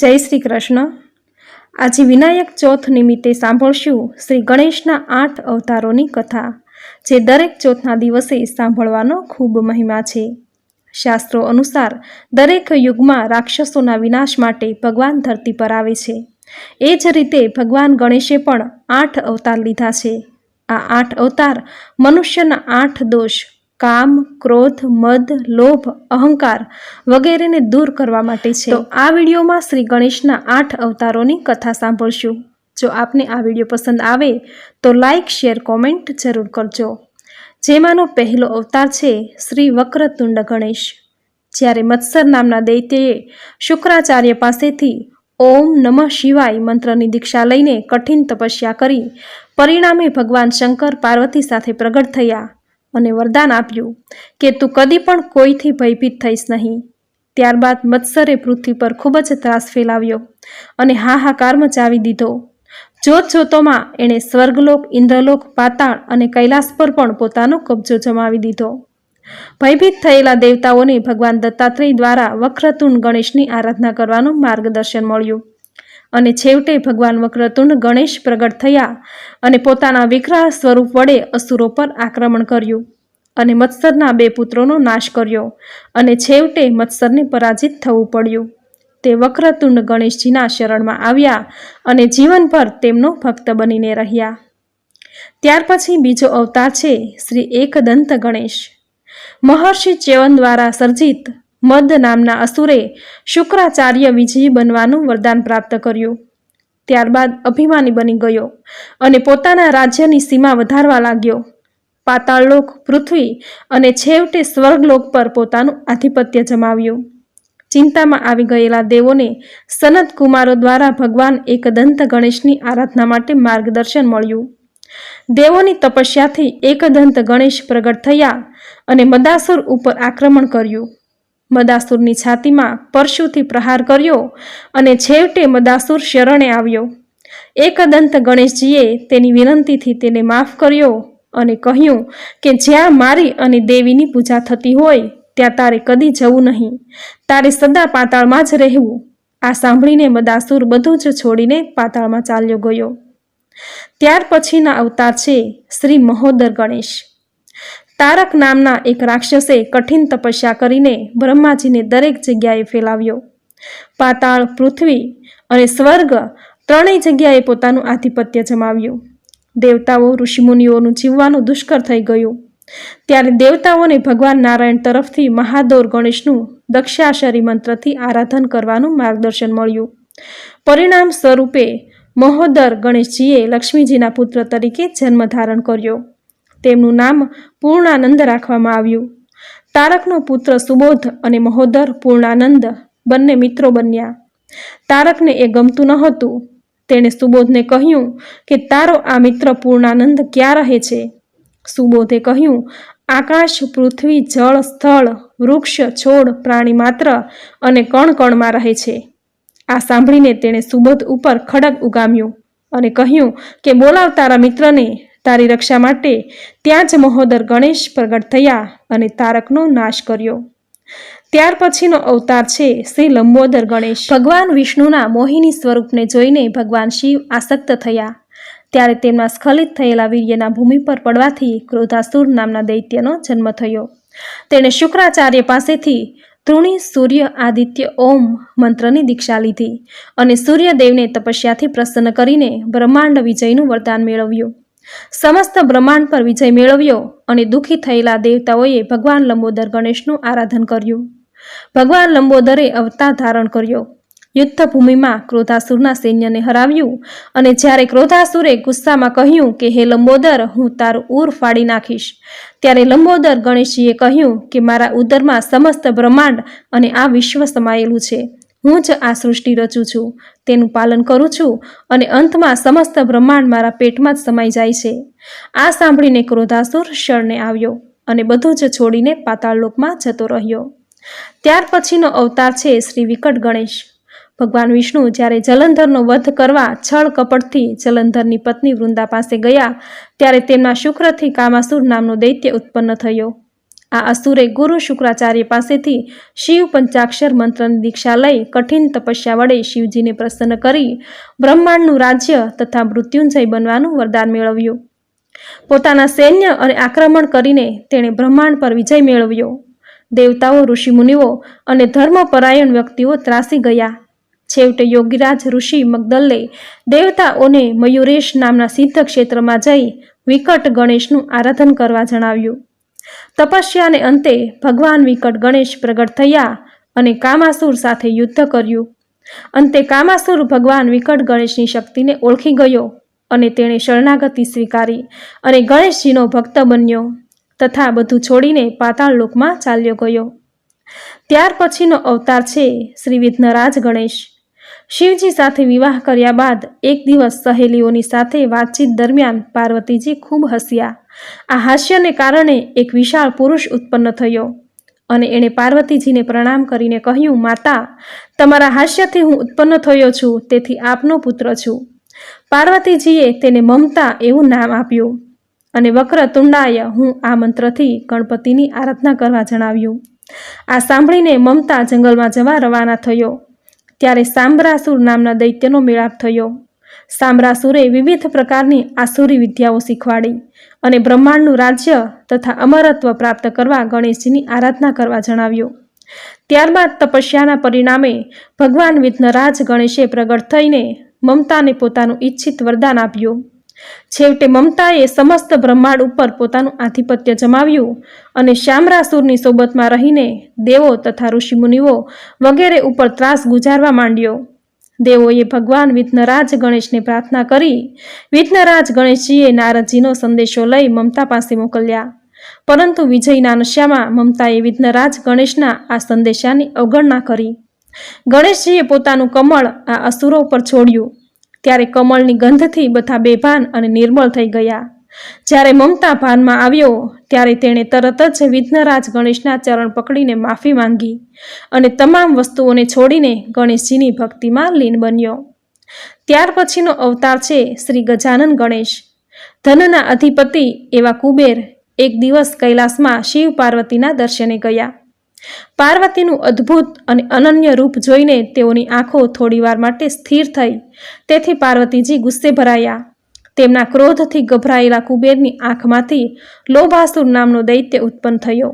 જય શ્રી કૃષ્ણ. આજે વિનાયક ચોથ નિમિત્તે સાંભળશું શ્રી ગણેશના આઠ અવતારોની કથા, જે દરેક ચોથના દિવસે સાંભળવાનો ખૂબ મહિમા છે. શાસ્ત્રો અનુસાર દરેક યુગમાં રાક્ષસોના વિનાશ માટે ભગવાન ધરતી પર આવે છે. એ જ રીતે ભગવાન ગણેશે પણ આઠ અવતાર લીધા છે. આ આઠ અવતાર મનુષ્યના આઠ દોષ કામ, ક્રોધ, મદ, લોભ, અહંકાર વગેરેને દૂર કરવા માટે છે. આ વિડીયોમાં શ્રી ગણેશના આઠ અવતારોની કથા સાંભળશું. જો આપને આ વીડિયો પસંદ આવે, તો લાઇક શેર, કોમેન્ટ જરૂર કરજો. જેમાંનો પહેલો અવતાર છે શ્રી વક્રતુંડ ગણેશ. જ્યારે મત્સર નામના દૈત્યએ શુક્રાચાર્ય પાસેથી ઓમ નમઃ શિવાય મંત્રની દીક્ષા લઈને કઠિન તપસ્યા કરી, પરિણામે ભગવાન શંકર પાર્વતી સાથે પ્રગટ થયા. અને વરદાન આપ્યું કે તું કદી પણ કોઈથી ભયભીત થઈશ નહીં. ત્યારબાદ મત્સરે પૃથ્વી પર ખૂબ જ ત્રાસ ફેલાવ્યો અને હાહાકાર મચાવી દીધો. જોત જોતોમાં એણે સ્વર્ગલોક, ઇન્દ્રલોક, પાતાળ અને કૈલાસ પર પણ પોતાનો કબજો જમાવી દીધો. ભયભીત થયેલા દેવતાઓને ભગવાન દત્તાત્રેય દ્વારા વક્રતુંડ ગણેશની આરાધના કરવાનું માર્ગદર્શન મળ્યું. અને છેવટે ભગવાન વક્રતુંડ ગણેશ પ્રગટ થયા અને પોતાના વિકરા સ્વરૂપ વડે અસુરો પર આક્રમણ કર્યું અને મત્સરના બે પુત્રોનો નાશ કર્યો અને છેવટે મત્સરને પરાજિત થવું પડ્યું. તે વક્રતુંડ ગણેશજીના શરણમાં આવ્યા અને જીવનભર તેમનો ભક્ત બનીને રહ્યા. ત્યાર પછી બીજો અવતાર છે શ્રી એકદંત ગણેશ. મહર્ષિ ચેવન દ્વારા સર્જિત મદ નામના અસુરે શુક્રાચાર્ય વિજયી બનવાનું વરદાન પ્રાપ્ત કર્યું. ત્યારબાદ અભિમાની બની ગયો અને પોતાના રાજ્યની સીમા વધારવા લાગ્યો. પાતાળલોક પૃથ્વી અને છેવટે સ્વર્ગલોક પર પોતાનું આધિપત્ય જમાવ્યું. ચિંતામાં આવી ગયેલા દેવોને સનત કુમારો દ્વારા ભગવાન એકદંત ગણેશની આરાધના માટે માર્ગદર્શન મળ્યું. દેવોની તપસ્યાથી એકદંત ગણેશ પ્રગટ થયા અને મદાસુર ઉપર આક્રમણ કર્યું. મદાસુરની છાતીમાં પરશુથી પ્રહાર કર્યો અને છેવટે મદાસુર શરણે આવ્યો. એકદંત ગણેશજીએ તેની વિનંતીથી તેને માફ કર્યો અને કહ્યું કે જ્યાં મારી અને દેવીની પૂજા થતી હોય, ત્યાં તારે કદી જવું નહીં. તારે સદા પાતાળમાં જ રહેવું. આ સાંભળીને મદાસુર બધું જ છોડીને પાતાળમાં ચાલ્યો ગયો. ત્યાર પછીના અવતાર છે શ્રી મહોદર ગણેશ. તારક નામના એક રાક્ષસે કઠિન તપસ્યા કરીને બ્રહ્માજીને દરેક જગ્યાએ ફેલાવ્યો. પાતાળ, પૃથ્વી અને સ્વર્ગ ત્રણેય જગ્યાએ પોતાનું આધિપત્ય જમાવ્યું. દેવતાઓ, ઋષિમુનિઓનું જીવવાનું દુષ્કર થઈ ગયું. ત્યારે દેવતાઓને ભગવાન નારાયણ તરફથી મહાદોર ગણેશનું દક્ષાશરી મંત્રથી આરાધન કરવાનું માર્ગદર્શન મળ્યું. પરિણામ સ્વરૂપે મહોદર ગણેશજીએ લક્ષ્મીજીના પુત્ર તરીકે જન્મ ધારણ કર્યો. તેમનું નામ પૂર્ણાનંદ રાખવામાં આવ્યું. તારકનો પુત્ર સુબોધ અને મહોદર પૂર્ણાનંદ બંને મિત્રો બન્યા. તારકને એ ગમતું નહોતું તેણે સુબોધને કહ્યું કે, તારો આ મિત્ર પૂર્ણાનંદ ક્યાં રહે છે? સુબોધે કહ્યું, આકાશ, પૃથ્વી, જળ, સ્થળ, વૃક્ષ, છોડ, પ્રાણી માત્ર અને કણ કણમાં રહે છે. આ સાંભળીને તેણે સુબોધ ઉપર ખડક ઉગામ્યું અને કહ્યું કે, બોલાવ તારા મિત્રને. તારી રક્ષા માટે ત્યાં જ મહોદર ગણેશ પ્રગટ થયા અને તારકનો નાશ કર્યો. ત્યાર પછીનો અવતાર છે શ્રી લંબોદર ગણેશ. ભગવાન વિષ્ણુના મોહિની સ્વરૂપને જોઈને ભગવાન શિવ આસક્ત થયા. ત્યારે તેમના સ્ખલિત થયેલા વીર્યના ભૂમિ પર પડવાથી ક્રોધાસુર નામના દૈત્યનો જન્મ થયો. તેણે શુક્રાચાર્ય પાસેથી તૃણી સૂર્ય આદિત્ય ઓમ મંત્રની દીક્ષા લીધી અને સૂર્યદેવને તપસ્યાથી પ્રસન્ન કરીને બ્રહ્માંડ વિજયનું વરદાન મેળવ્યું. સમસ્ત બ્રહ્માંડ પર વિજય મેળવ્યો અને દુઃખી થયેલા દેવતાઓએ ભગવાન લંબોદર ગણેશનું આરાધન કર્યું. ભગવાન લંબોદરે અવતાર ધારણ કર્યો. યુદ્ધ ભૂમિમાં ક્રોધાસુરના સૈન્યને હરાવ્યું અને જ્યારે ક્રોધાસુરે ગુસ્સામાં કહ્યું કે, હે લંબોદર, હું તારું ઉર ફાડી નાખીશ. ત્યારે લંબોદર ગણેશજીએ કહ્યું કે, મારા ઉદરમાં સમસ્ત બ્રહ્માંડ અને આ વિશ્વ સમાયેલું છે. હું જ આ સૃષ્ટિ રચું છું, તેનું પાલન કરું છું અને અંતમાં સમસ્ત બ્રહ્માંડ મારા પેટમાં જ સમાઈ જાય છે. આ સાંભળીને ક્રોધાસુર શરણે આવ્યો અને બધું જ છોડીને પાતાળલોકમાં જતો રહ્યો. ત્યાર પછીનો અવતાર છે શ્રી વિકટ ગણેશ. ભગવાન વિષ્ણુ જ્યારે જલંધરનો વધ કરવા છળ કપટથી જલંધરની પત્ની વૃંદા પાસે ગયા, ત્યારે તેમના શુક્રથી કામાસુર નામનો દૈત્ય ઉત્પન્ન થયો. આ અસુરે ગુરુ શુક્રાચાર્ય પાસેથી શિવ પંચાક્ષર મંત્રની દીક્ષા લઈ કઠિન તપસ્યા વડે શિવજીને પ્રસન્ન કરી બ્રહ્માંડનું રાજ્ય તથા મૃત્યુંજય બનવાનું વરદાન મેળવ્યું. પોતાના સૈન્ય અને આક્રમણ કરીને તેણે બ્રહ્માંડ પર વિજય મેળવ્યો. દેવતાઓ, ઋષિમુનિઓ અને ધર્મપરાયણ વ્યક્તિઓ ત્રાસી ગયા. છેવટે યોગીરાજ ઋષિ મગદલ્લે દેવતાઓને મયુરેશ નામના સિદ્ધ ક્ષેત્રમાં જઈ વિકટ ગણેશનું આરાધન કરવા જણાવ્યું. તપસ્યાને અંતે ભગવાન વિકટ ગણેશ પ્રગટ થયા અને કામાસુર સાથે યુદ્ધ કર્યું. અંતે કામાસુર ભગવાન વિકટ ગણેશની શક્તિને ઓળખી ગયો અને તેણે શરણાગતિ સ્વીકારી અને ગણેશજીનો ભક્ત બન્યો તથા બધું છોડીને પાતાળ લોકમાં ચાલ્યો ગયો. ત્યાર પછીનો અવતાર છે શ્રી વિઘ્નરાજ ગણેશ. શિવજી સાથે વિવાહ કર્યા બાદ એક દિવસ સહેલીઓની સાથે વાતચીત દરમિયાન પાર્વતીજી ખૂબ હસ્યા. આ હાસ્યને કારણે એક વિશાળ પુરુષ ઉત્પન્ન થયો અને એણે પાર્વતીજીને પ્રણામ કરીને કહ્યું, માતા, તમારા હાસ્યથી હું ઉત્પન્ન થયો છું, તેથી આપનો પુત્ર છું. પાર્વતીજીએ તેને મમતા એવું નામ આપ્યું અને વક્ર તુંડાય, હું આ મંત્રથી ગણપતિની આરાધના કરવા જણાવ્યું. આ સાંભળીને મમતા જંગલમાં જવા રવાના થયો. ત્યારે સાંબરાસુર નામના દૈત્યનો મેળાપ થયો. સાંબરાસુરે વિવિધ પ્રકારની આસુરી વિદ્યાઓ શીખવાડી અને બ્રહ્માંડનું રાજ્ય તથા અમરત્વ પ્રાપ્ત કરવા ગણેશજીની આરાધના કરવા જણાવ્યું. ત્યારબાદ તપસ્યાના પરિણામે ભગવાન વિઘ્નરાજ ગણેશે પ્રગટ થઈને મમતાને પોતાનું ઈચ્છિત વરદાન આપ્યું. છેવટે મમતાએ સમસ્ત બ્રહ્માંડ ઉપર પોતાનું આધિપત્ય જમાવ્યું અને શ્યામરાસુરની સોબતમાં રહીને દેવો તથા ઋષિમુનિઓ વગેરે ઉપર ત્રાસ ગુજારવા માંડ્યો. દેવોએ ભગવાન વિઘ્નરાજ ગણેશને પ્રાર્થના કરી વિઘ્નરાજ ગણેશજીએ નારદજીનો સંદેશો લઈ મમતા પાસે મોકલ્યા. પરંતુ વિજયના નશામાં મમતાએ વિઘ્નરાજ ગણેશના આ સંદેશાની અવગણના કરી. ગણેશજીએ પોતાનું કમળ આ અસુરો પર છોડ્યું. ત્યારે કમળની ગંધથી બધા બેભાન અને નિર્મળ થઈ ગયા. જ્યારે મમતા ભાનમાં આવ્યો, ત્યારે તેણે તરત જ વિઘ્નરાજ ગણેશના ચરણ પકડીને માફી માંગી અને તમામ વસ્તુઓને છોડીને ગણેશજીની ભક્તિમાં લીન બન્યો. ત્યાર પછીનો અવતાર છે શ્રી ગજાનન ગણેશ. ધનના અધિપતિ એવા કુબેર એક દિવસ કૈલાસમાં શિવ પાર્વતીના દર્શને ગયા. પાર્વતીનું અદ્ભુત અને અનન્ય રૂપ જોઈને તેઓની આંખો થોડીવાર માટે સ્થિર થઈ. તેથી પાર્વતીજી ગુસ્સે ભરાયા. તેમના ક્રોધથી ગભરાયેલા કુબેરની આંખમાંથી લોભાસુર નામનો દૈત્ય ઉત્પન્ન થયો.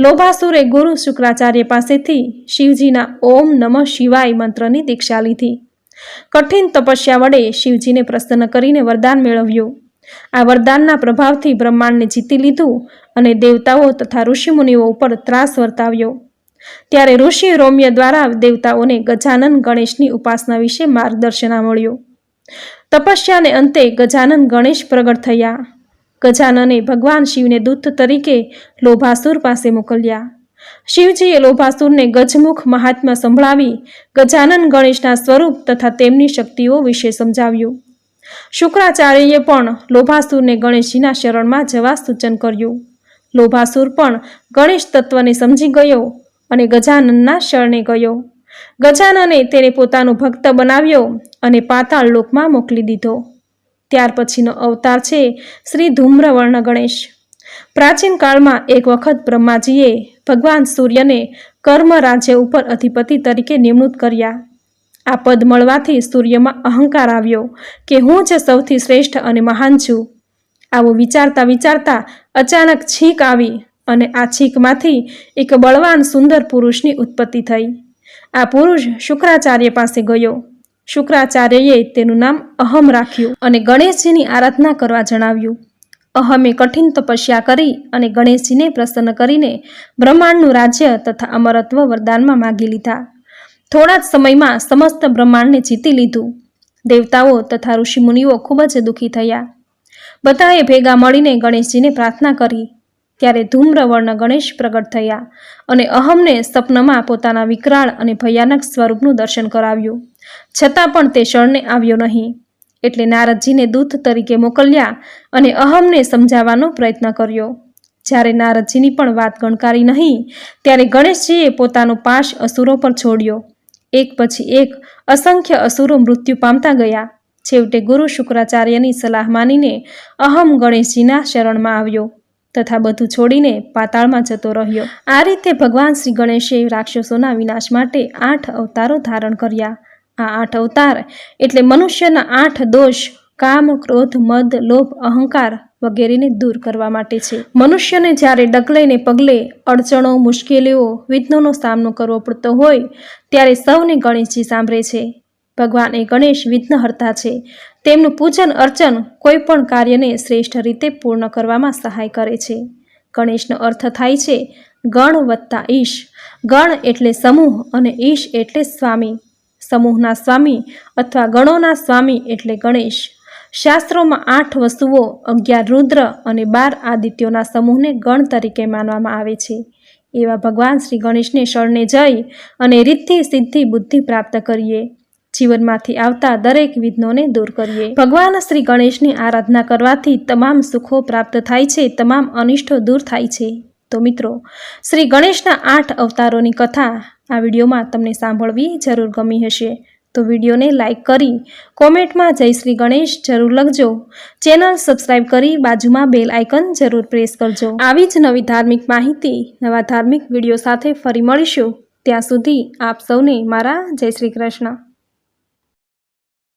લોભાસુરે ગુરુ શુક્રાચાર્ય પાસેથી શિવજીના ઓમ નમઃ શિવાય મંત્રની દીક્ષા લીધી. કઠિન તપસ્યા વડે શિવજીને પ્રસન્ન કરીને વરદાન મેળવ્યું. આ વરદાનના પ્રભાવથી બ્રહ્માંડને જીતી લીધું અને દેવતાઓ તથા ઋષિમુનિઓ ઉપર ત્રાસ વર્તાવ્યો. ત્યારે ઋષિ રોમ્ય દ્વારા દેવતાઓને ગજાનન ગણેશની ઉપાસના વિશે માર્ગદર્શન મળ્યું. તપસ્યાને અંતે ગજાનન ગણેશ પ્રગટ થયા. ગજાનને ભગવાન શિવને દૂત તરીકે લોભાસુર પાસે મોકલ્યા. શિવજીએ લોભાસુરને ગજમુખ મહાત્મા સંભળાવી ગજાનન ગણેશના સ્વરૂપ તથા તેમની શક્તિઓ વિશે સમજાવ્યું. શુક્રાચાર્યએ પણ લોભાસુરને ગણેશજીના શરણમાં જવા સૂચન કર્યું. લોભાસુર પણ ગણેશ તત્વને સમજી ગયો અને ગજાનનના શરણે ગયો. ગજાનને તેને પોતાનો ભક્ત બનાવ્યો અને પાતાળ લોકમાં મોકલી દીધો. ત્યાર પછીનો અવતાર છે શ્રી ધૂમ્રવર્ણ ગણેશ. પ્રાચીન કાળમાં એક વખત બ્રહ્માજીએ ભગવાન સૂર્યને કર્મ રાજ્ય ઉપર અધિપતિ તરીકે નિમણૂક કર્યા. આ પદ મળવાથી સૂર્યમાં અહંકાર આવ્યો કે હું જ સૌથી શ્રેષ્ઠ અને મહાન છું. આવું વિચારતા વિચારતા અચાનક છીંક આવી અને આ છીંકમાંથી એક બળવાન સુંદર પુરુષની ઉત્પત્તિ થઈ. આ પુરુષ શુક્રાચાર્ય પાસે ગયો. શુક્રાચાર્યએ તેનું નામ અહમ રાખ્યું અને ગણેશજીની આરાધના કરવા જણાવ્યું. અહમે કઠિન તપસ્યા કરી અને ગણેશજીને પ્રસન્ન કરીને બ્રહ્માંડનું રાજ્ય તથા અમરત્વ વરદાનમાં માગી લીધા. થોડા જ સમયમાં સમસ્ત બ્રહ્માંડને જીતી લીધું. દેવતાઓ તથા ઋષિમુનિઓ ખૂબ જ દુઃખી થયા. બધાએ ભેગા મળીને ગણેશજીને પ્રાર્થના કરી. ત્યારે ધૂમ્રવર્ણ ગણેશ પ્રગટ થયા અને અહમને સપનમાં પોતાના વિકરાળ અને ભયાનક સ્વરૂપનું દર્શન કરાવ્યું. છતાં પણ તે શરણે આવ્યો નહીં. એટલે નારદજીને દૂત તરીકે મોકલ્યા અને અહમને સમજાવવાનો પ્રયત્ન કર્યો. જ્યારે નારદજીની પણ વાત ગણકારી નહીં, ત્યારે ગણેશજીએ પોતાનો પાશ અસુરો પર છોડ્યો. એક પછી એક અસંખ્ય અસુરો મૃત્યુ પામતા ગયા. છેવટે ગુરુ શુક્રાચાર્યની સલાહ માનીને અહમ ગણેશજીના શરણમાં આવ્યો. તથા બધું છોડીને પાતાળમાં જતો રહ્યો. આ રીતે ભગવાન શ્રી ગણેશે રાક્ષસોના વિનાશ માટે આઠ અવતારો ધારણ કર્યા. આ આઠ અવતાર એટલે મનુષ્યના આઠ દોષ, કામ, ક્રોધ, મદ, લોભ, અહંકાર વગેરેને દૂર કરવા માટે છે. મનુષ્યને જ્યારે ડકલેને પગલે અડચણો, મુશ્કેલીઓ, વિઘ્નોનો સામનો કરવો પડતો હોય, ત્યારે સૌને ગણેશજી સાંભળે છે. ભગવાન એ ગણેશ વિઘ્નહર્તા છે. તેમનું પૂજન અર્ચન કોઈ પણ કાર્યને શ્રેષ્ઠ રીતે પૂર્ણ કરવામાં સહાય કરે છે. ગણેશનો અર્થ થાય છે, ગણ વત્તા ઈશ. ગણ એટલે સમૂહ અને ઈશ એટલે સ્વામી. સમૂહના સ્વામી અથવા ગણોના સ્વામી એટલે ગણેશ. શાસ્ત્રોમાં આઠ વસ્તુઓ, અગિયાર રુદ્ર અને બાર આદિત્યોના સમૂહને ગણ તરીકે માનવામાં આવે છે. એવા ભગવાન શ્રી ગણેશને શરણે જઈ અને રીતથી સિદ્ધિ બુદ્ધિ પ્રાપ્ત કરીએ. જીવનમાંથી આવતા દરેક વિઘ્નોને દૂર કરીએ. ભગવાન શ્રી ગણેશની આરાધના કરવાથી તમામ સુખો પ્રાપ્ત થાય છે, તમામ અનિષ્ટો દૂર થાય છે. તો મિત્રો, શ્રી ગણેશના આઠ અવતારોની કથા આ વિડીયોમાં તમને સાંભળવી જરૂર ગમી હશે. તો વિડીયોને લાઇક કરી, કોમેન્ટમાં જય શ્રી ગણેશ જરૂર લખજો. ચેનલ સબસ્ક્રાઇબ કરી બાજુમાં બેલ આઇકન જરૂર પ્રેસ કરજો. આવી જ નવી ધાર્મિક માહિતી, નવા ધાર્મિક વીડિયો સાથે ફરી મળીશું. ત્યાં સુધી આપ સૌને મારા જય શ્રી કૃષ્ણ.